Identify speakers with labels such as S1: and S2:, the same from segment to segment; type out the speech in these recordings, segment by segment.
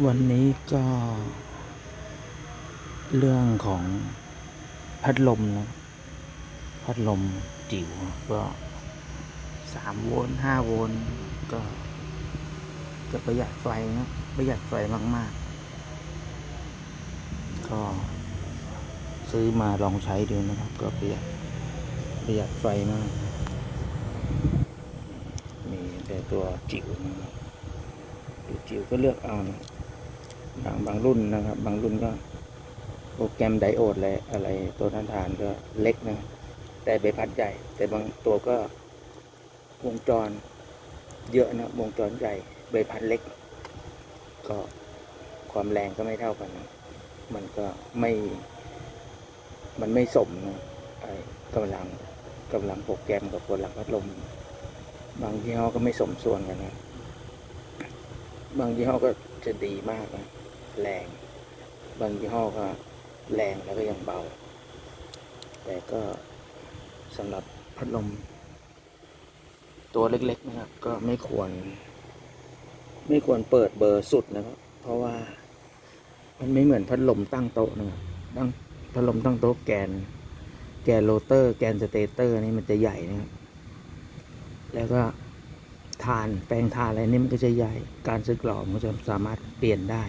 S1: วันนี้ก็เรื่องของพัดลมนะพัดลมจิ๋วก็สามโวลต์ห้าโวลต์ก็ จะประหยัดไฟนะประหยัดไฟมาก ๆ ก็ซื้อมาลองใช้ดูนะครับ ก็ประหยัดประหยัดไฟมาก มีแต่ตัวจิ๋วนะจิ๋วก็เลือกเอานะ บางบางรุ่นนะครับ บางรุ่นก็โปรแกรมไดโอดอะไรอะไรตัวทานทานก็เล็กนะแต่ใบพัดใหญ่ แต่บางตัวก็วงจรเยอะนะวงจรใหญ่ใบพัดเล็ก ก็ความแรงก็ไม่เท่ากันนะมันก็ไม่ มันไม่สมนะไอ้กำลังกำลังโปรแกรมกับกำลังพัดลม บางยี่ห้อก็ไม่สมส่วนกันนะ บางยี่ห้อก็จะดีมากนะ แรง บางยี่ห้อก็แรงแล้วก็ยังเบา แต่ก็สำหรับพัดลม ตัวเล็กๆนะครับ ก็ไม่ควร ไม่ควรเปิดเบอร์สุดนะครับ เพราะว่ามันไม่เหมือนพัดลมตั้งโต๊ะนะครับตั้งพัดลมตั้งโต๊ะแกน แกนโรเตอร์ แกนสเตเตอร์นี่มันจะใหญ่นะครับ แล้วก็ทานแปลงทานอะไรนี่มันก็จะใหญ่ การซื้อกรอบมันก็จะสามารถเปลี่ยนได้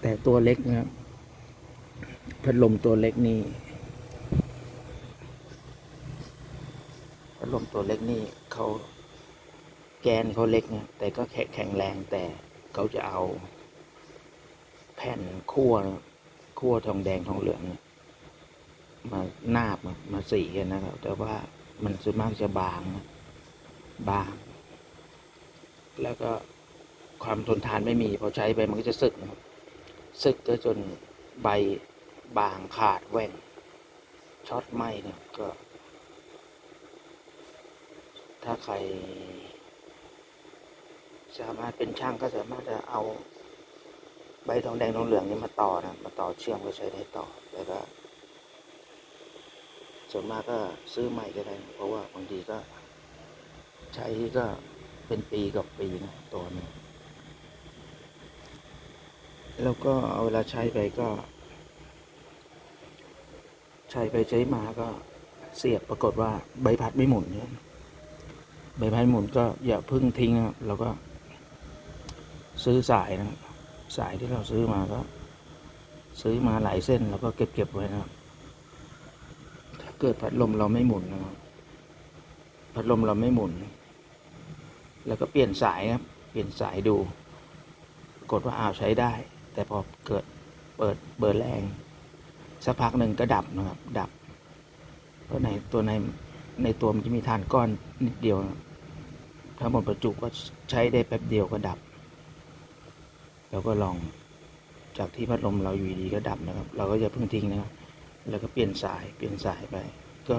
S1: แต่ตัวเล็กนะครับพัดลมตัวเล็กนี่พัดลมตัวเล็กนี่เขาแกนเขาเล็กเนี่ยแต่ก็แข็งแข็งแรงแต่เขาจะเอา แผ่นขั้วครับขั้วทองแดงทองเหลืองมานาบมาสีกันนะครับ แต่ว่ามันส่วนมากจะบางบาง แล้วก็ความทนทานไม่มีพอใช้ไปมันก็จะสึกนะครับ สึกก็จนใบบางขาดแหว่งช็อตไหมเนี่ยก็ ถ้าใคร สามารถเป็นช่างก็สามารถจะเอาใบทองแดงทองเหลืองนี่มาต่อนะมาต่อเชื่อมก็ใช้ได้ต่อแต่ก็ส่วนมากก็ซื้อใหม่ก็ได้ เพราะว่าบางทีก็ ใช้ก็เป็นปีกับปีนะตัวนี้ แล้วก็เอาเวลาใช้ไปก็ ใช้ไปใช้มาก็เสียบปรากฏว่าใบพัดไม่หมุนเนี่ยใบพัดหมุนก็อย่าพึ่งทิ้งนะครับเราก็ ซื้อสายนะสายที่เราซื้อมาก็ ซื้อมาหลายเส้นแล้วก็เก็บเก็บไว้นะครับถ้าเกิดพัดลมเราไม่หมุนนะครับพัดลมเราไม่หมุน แล้วก็เปลี่ยนสายครับเปลี่ยนสายดู กดว่าอ้าวใช้ได้ แต่พอเกิดเปิดเบอร์แรงสักพักหนึ่งก็ดับนะครับ ดับเพราะในตัวในในตัวมันจะมีฐานก้อนนิดเดียวนะถ้าหมดประจุก็ใช้ได้แป๊บเดียวก็ดับ แล้วก็ลองจากที่พัดลมเราอยู่ดีก็ดับนะครับ เราก็อย่าเพิ่งทิ้งนะครับ แล้วก็เปลี่ยนสายเปลี่ยนสายไป ก็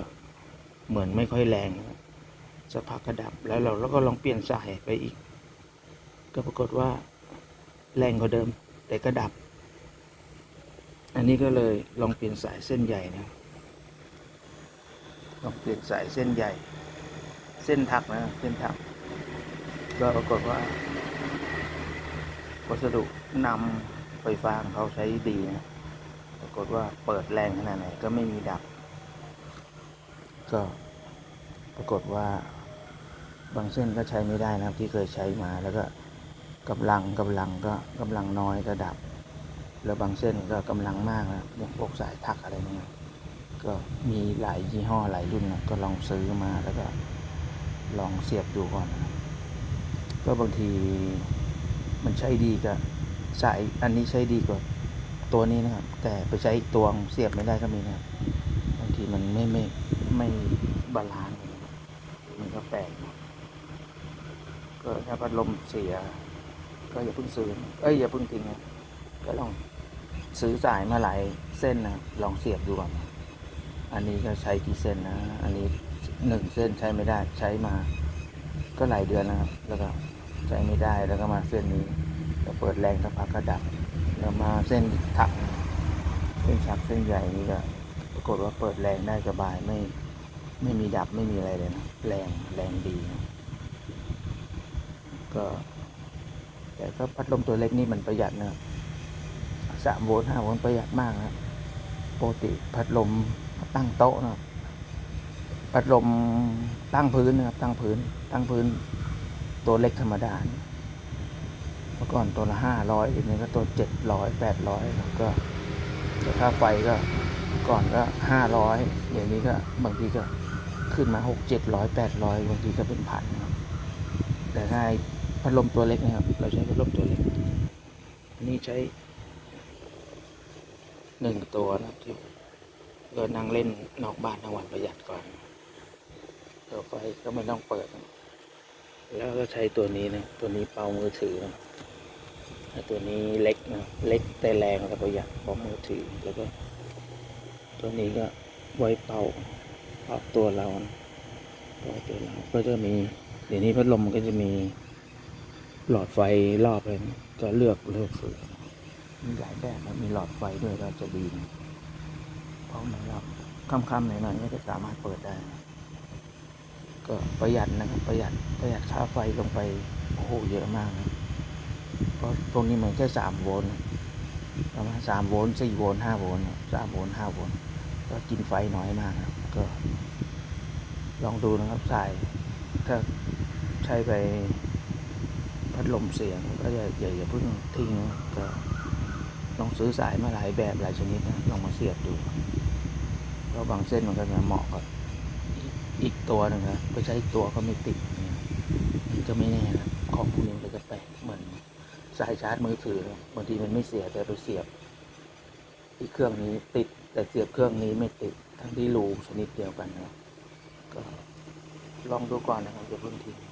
S1: เหมือนไม่ค่อยแรงนะครับสักพักก็ดับแล้วเราแล้วก็ลองเปลี่ยนสายไปอีก ก็ปรากฏว่าแรงกว่าเดิม แต่ก็ดับ อันนี้ก็เลยลองเปลี่ยนสายเส้นใหญ่นะลองเปลี่ยนสายเส้นใหญ่ เส้นถักนะเส้นถัก ก็ปรากฏว่า วัสดุนำไฟฟ้าของเขาใช้ดีนะปรากฏว่าเปิดแรงขนาดไหนก็ไม่มีดับ ก็ปรากฏว่าบางเส้นก็ใช้ไม่ได้นะครับที่เคยใช้มาแล้วก็ กำลังกำลังก็กำลังน้อยก็ดับ แล้วบางเส้นก็กำลังมากนะอย่างพวกสายถักอะไรเนี่ยก็มีหลายยี่ห้อหลายรุ่นนะก็ลองซื้อมาแล้วก็ลองเสียบดูก่อนนะก็บางทีมันใช้ดีกับสายอันนี้ใช้ดีกว่าตัวนี้นะครับ แต่ไปใช้อีกตัวเสียบไม่ได้ก็มีนะบางทีมันไม่ไม่ไม่บาลานซ์มันก็แปลกก็ถ้าพัดลมเสีย ก็อย่าเพิ่งซื้อเอ้ยอย่าเพิ่งทิ้งนะก็ลองซื้อสายมาหลายเส้นนะลองเสียบดูก่อนอันนี้ก็ใช้กี่เส้นนะ อันนี้หนึ่งเส้นใช้ไม่ได้ใช้มา ก็หลายเดือนนะครับ แล้วก็ใช้ไม่ได้แล้วก็มาเส้นนี้ก็เปิดแรงสักพักก็ดับแล้วมาเส้นถักเส้นชักเส้นใหญ่นี่ก็ปรากฏว่าเปิดแรงได้สบายไม่ไม่มีดับไม่มีอะไรเลยนะแรงแรงดีนะก็ แต่ก็พัดลมตัวเล็กนี่มันประหยัดนะครับสามโวลต์ห้าโวลต์ประหยัดมากนะครับปกติพัดลมตั้งโต๊ะนะพัดลมตั้งพื้นนะครับ ตั้งพื้น ตั้งพื้น ตัวเล็กธรรมดาเมื่อก่อนตัวละห้าร้อยเดี๋ยวนี้ก็ตัวเจ็ดร้อยแปดร้อยแล้วก็แต่ค่าไฟก็ก่อนก็ห้าร้อยเดี๋ยวนี้ก็บางทีก็ขึ้นมาหกเจ็ดร้อยแปดร้อยบางทีก็เป็นพันนะครับแต่ถ้า พัดลมตัวเล็กนะครับ เราใช้พัดลมตัวเล็กนนี้ใช้หนึ่งตัวนะครับที่เรานั่งเล่นนอกบ้านทั้งวันประหยัดก่อนตัวไฟก็ไม่ต้องเปิด แล้วก็ใช้ตัวนี้นะ ตัวนี้เป่ามือถือนะตัวนี้เล็กนะ เล็กแต่แรงแต่ประหยัดเป่ามือถือ แล้วก็ ตัวนี้ก็ไว้เป่าเป่าตัวเราเป่าตัวเรา ก็จะมี เดี๋ยวนี้พัดลมก็จะมี หลอดไฟรอบเลยนะก็เลือกเลือกซื้อมีหลายแบบนะมีหลอดไฟด้วยก็จะดีนเพราะมันรอบค่ำๆหน่อยๆก็จะสามารถเปิดได้ ก็ประหยัดนะครับประหยัดประหยัดค่าไฟลงไปโอ้โหเยอะมากนะเพราะตรงนี้มันแค่สามโวลต์ประมาณสามโวลต์สี่โวลต์ห้าโวลต์สามโวลต์ห้าโวลต์ก็กินไฟน้อยมากครับ ก็ ลองดูนะครับสายถ้าใช้ไป พัดลมเสียงก็อย่าอย่าอย่าเพิ่งทิ้งก็ลองซื้อสายมาหลายแบบหลายชนิดนะลองมาเสียบดูเพราะบางเส้นมันก็จะเหมาะกับอีกตัวหนึ่งนะไปใช้อีกตัวก็ไม่ติดนี่ยมันก็ไม่แน่นะของพวกนี้มันก็จะแปลกเหมือนสายชาร์จมือถือบางทีมันไม่เสียแต่ไปเสียบที่เครื่องนี้ติด แต่เสียบเครื่องนี้ไม่ติดทั้งที่รูชนิดเดียวกันนะก็ลองดูก่อนนะครับอย่าเพิ่งทิ้ง